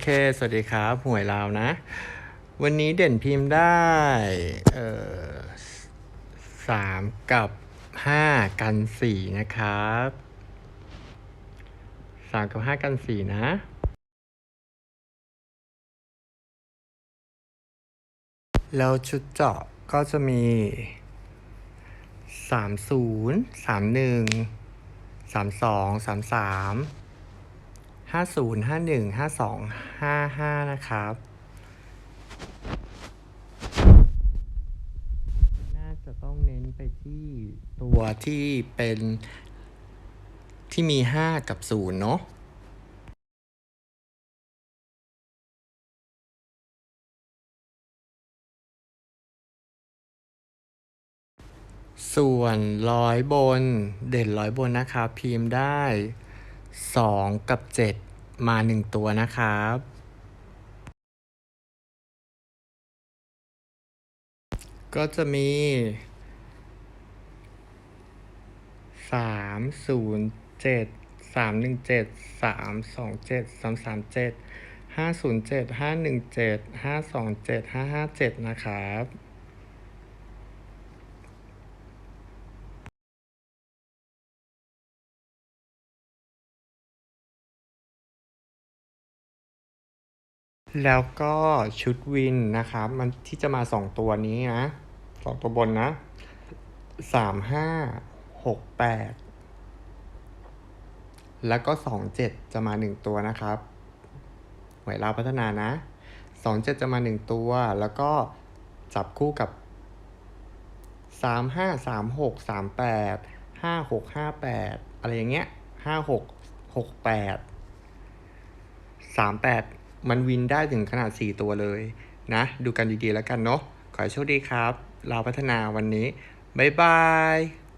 โอเค สวัสดีครับหวยลาวนะ วันนี้เด่นพิมพ์ได้เอ่อสามกับห้ากันสี่นะครับสามกับห้ากันสี่นะ แล้วชุดเจาะก็จะมีสามศูนย์สามหนึ่งสามสองสามสาม ห้าศูนย์ห้าหนึ่งห้าสองห้าห้านะครับ น่าจะต้องเน้นไปที่ตัวที่เป็นที่มีห้ากับศูนย์เนาะส่วนร้อยบนเด่นร้อยบนนะครับ พิมพ์ได้ สองกับเจ็ดมาหนึ่งตัวนะครับ ก็จะมีสามศูนย์เจ็ดสามหนึ่งเจ็ดสามสองเจ็ดสามสามเจ็ดห้าศูนย์เจ็ดห้าหนึ่งเจ็ดห้าสองเจ็ดห้าห้าเจ็ดนะครับ แล้วก็ชุดวินนะครับ มันที่จะมาสองตัวนี้นะสองตัวบนนะสามห้าหกแปดแล้วก็สองเจ็ดจะมาหนึ่งตัวนะครับหวยลาพัฒนานะสองเจ็ดจะมาหนึ่งตัว แล้วก็จับคู่กับสามห้าสามหกสามแปดห้าหกห้าแปดอะไรอย่างเงี้ยห้าหกหกแปดสามแปด มันวินได้ถึงขนาดสี่ตัวเลยนะ ดูกันดีๆแล้วกันเนาะ ขอให้โชคดีครับ เราพัฒนาวันนี้ บ๊ายบาย